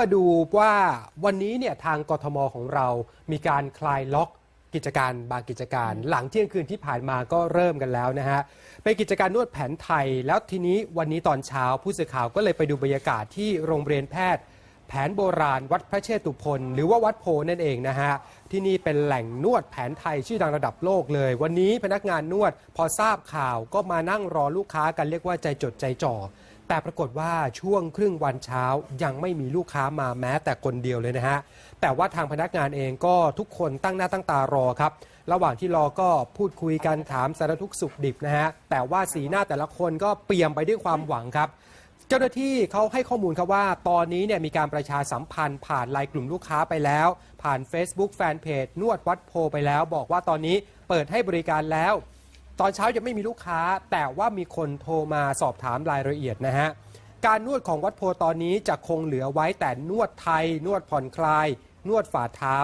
มาดูว่าวันนี้เนี่ยทางกทมของเรามีการคลายล็อกกิจการบางกิจการ หลังเที่ยงคืนที่ผ่านมาก็เริ่มกันแล้วนะฮะเป็นกิจการนวดแผนไทย แล้วทีนี้วันนี้ตอนเช้าผู้สื่อข่าวก็เลยไปดูบรรยากาศที่โรงเรียนแพทย์ แผนโบราณวัดพระเชตุพนหรือว่าวัดโพนั่นเองนะฮะที่นี่เป็นแหล่งนวดแผนไทยชื่อดังระดับโลกเลย วันนี้พนักงานนวดพอทราบข่าวก็มานั่งรอลูกค้ากันเรียกว่าใจจดใจจ่อ แต่ปรากฏว่าช่วงครึ่งวันเช้ายังไม่มีลูกค้ามาแม้แต่คนเดียวเลยนะฮะ แต่ว่าทางพนักงานเองก็ทุกคนตั้งหน้าตั้งตารอครับ ระหว่างที่รอก็พูดคุยกันถามสารทุกข์สุขดิบนะฮะ แต่ว่าสีหน้าแต่ละคนก็เปี่ยมไปด้วยความหวังครับ เจ้าหน้าที่เขาให้ข้อมูลครับว่า ตอนนี้เนี่ยมีการประชาสัมพันธ์ผ่านไลน์กลุ่มลูกค้าไปแล้ว ผ่าน Facebook แฟนเพจนวดวัดโพไปแล้ว บอกว่าตอนนี้เปิดให้บริการแล้ว ตอนเช้ายังไม่มีลูกค้า แต่ว่ามีคนโทรมาสอบถามรายละเอียดนะฮะ การนวดของวัดโพตอนนี้จะคงเหลือไว้แต่นวดไทย นวดผ่อนคลาย นวดฝ่าเท้า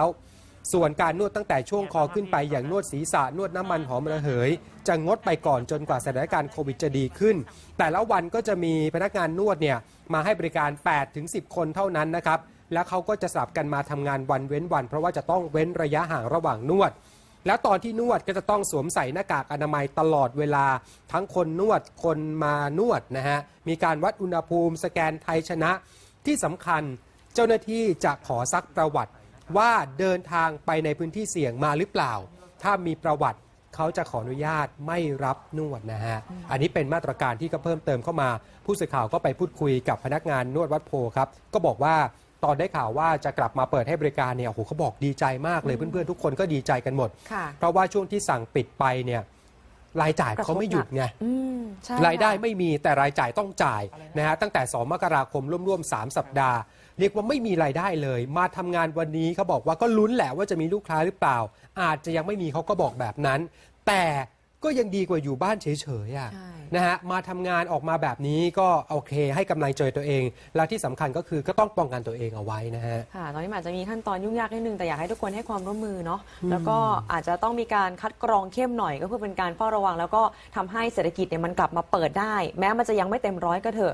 ส่วนการนวดตั้งแต่ช่วงคอขึ้นไปอย่างนวดศีรษะนวดน้ำมันหอมระเหย จะงดไปก่อนจนกว่าสถานการณ์โควิดจะดีขึ้น แต่ละวันก็จะมีพนักงานนวดเนี่ยมาให้บริการ8ถึง10 คนเท่านั้นนะครับ แล้วเขาก็จะสลับกันมาทำงานวันเว้นวัน เพราะว่าจะต้องเว้นระยะห่างระหว่างนวด แล้วตอนที่นวดก็จะต้องสวมใส่หน้ากากอนามัยตลอดเวลา ทั้งคนนวดคนมานวดนะฮะ มีการวัดอุณหภูมิ สแกนไทยชนะ ที่สำคัญเจ้าหน้าที่จะขอซักประวัติว่าเดินทางไปในพื้นที่เสี่ยงมาหรือเปล่า ถ้ามีประวัติเขาจะขออนุญาตไม่รับนวดนะฮะ อันนี้เป็นมาตรการที่ก็เพิ่มเติมเข้ามา ผู้สื่อข่าวก็ไปพูดคุยกับพนักงานนวดวัดโพครับ ก็บอกว่า ตอนได้ข่าวว่าจะกลับมาเปิดให้บริการเนี่ยโอ้โหเขาบอกดีใจมากเลยเพื่อนๆทุกคนก็ดีใจกันหมด ค่ะเพราะว่าช่วงที่สั่งปิดไปเนี่ยรายจ่ายเขาไม่หยุดไง อืมใช่รายได้ค่ะไม่มีแต่รายจ่ายต้องจ่ายนะฮะตั้งแต่ 2 มกราคมร่วมๆ3 สัปดาห์ เรียกว่าไม่มีรายได้เลย มาทำงานวันนี้เขาบอกว่าก็ลุ้นแหละว่าจะมีลูกค้าหรือเปล่า อาจจะยังไม่มีเขาก็บอกแบบนั้น แต่ก็ยังดีกว่าอยู่บ้านเฉยๆอะใช่ นะฮะมาทำงานออกมาแบบนี้ก็โอเค ให้กำลังใจตัวเอง และที่สำคัญก็คือก็ต้องป้องกันตัวเองเอาไว้นะฮะ ค่ะตอนนี้มันอาจจะมีขั้นตอนยุ่งยากนิดนึงแต่อยากให้ทุกคนให้ความร่วมมือเนาะแล้วก็อาจจะต้องมีการคัดกรองเข้มหน่อยก็เพื่อเป็นการเฝ้าระวัง แล้วก็ทำให้เศรษฐกิจเนี่ยมันกลับมาเปิดได้ แม้มันจะยังไม่เต็มร้อยก็เถอะ